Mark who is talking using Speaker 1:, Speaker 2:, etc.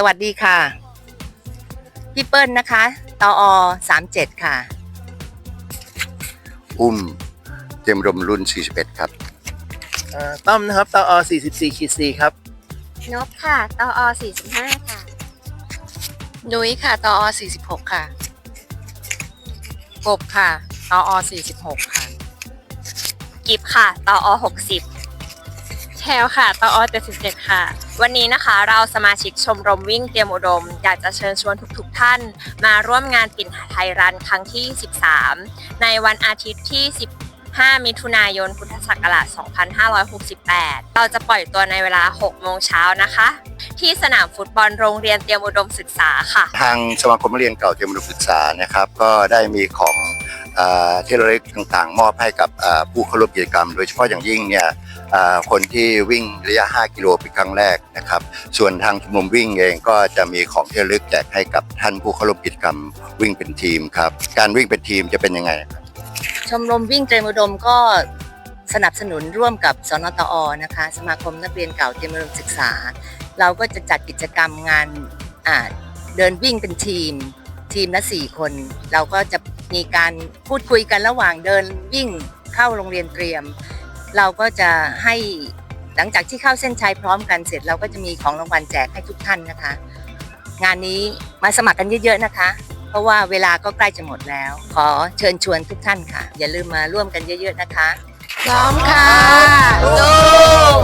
Speaker 1: สวัสดีค่ะ พี่เปิ้ลนะคะ ตออ37ค่ะ
Speaker 2: อุ้มเตรียมรมรุ่น 41 ครับ
Speaker 3: เอ่อต้อมนะครับตอ44ขีด4ครับ
Speaker 4: นกค่ะตอ45 ค่ะ
Speaker 1: นุ้ยค่ะ ตออ46 ค่ะ
Speaker 5: กบค่ะ ตอ46 ค่ะ
Speaker 4: กิฟค่ะตอ60 แชลค่ะตอ77 ค่ะ วันนี้นะคะเราสมาชิกชมรมวิ่งเตรียมอุดม อยากจะเชิญชวนทุกๆท่าน มาร่วมงานปิ่นไทยรันครั้งที่ 13 ในวันอาทิตย์ที่ 15 มิถุนายน พุทธศักราช 2568 เราจะปล่อยตัวในเวลา 6 โมงเช้านะคะ ที่สนามฟุตบอลโรงเรียนเตรียมอุดมศึกษาค่ะ
Speaker 2: ทางสมาคมนักเรียนเก่าเตรียมอุดมศึกษานะครับ ก็ได้มีของ ที่ระลึกต่างๆ มอบให้กับผู้เข้าร่วมกิจกรรม โดยเฉพาะอย่างยิ่งเนี่ยคนที่วิ่งระยะ 5 กิโลเป็นครั้งแรกนะครับ ส่วนทางชมรมวิ่งเองก็จะมีของที่ระลึกแจกให้กับท่านผู้เข้าร่วมกิจกรรมวิ่งเป็นทีมครับ การวิ่งเป็นทีมจะเป็นยังไงครับ
Speaker 1: ชมรมวิ่งเตรียมอุดมก็สนับสนุนร่วมกับสนตอนะคะ สมาคมนักเรียนเก่าเตรียมอุดมศึกษา เราก็จะจัดกิจกรรมงานเดินวิ่งเป็นทีม ทีมละสี่คน เราก็จะมีการพูดคุยกันระหว่างเดินวิ่งเข้าโรงเรียนเตรียม เราก็จะให้หลังจากที่เข้าเส้นชัยพร้อมกันเสร็จ เราก็จะมีของรางวัลแจกให้ทุกท่านนะคะ งานนี้มาสมัครกันเยอะๆนะคะ เพราะว่าเวลาก็ใกล้จะหมดแล้ว ขอเชิญชวนทุกท่านค่ะ อย่าลืมมาร่วมกันเยอะๆนะคะ
Speaker 5: พร้อมค่ะ
Speaker 3: ร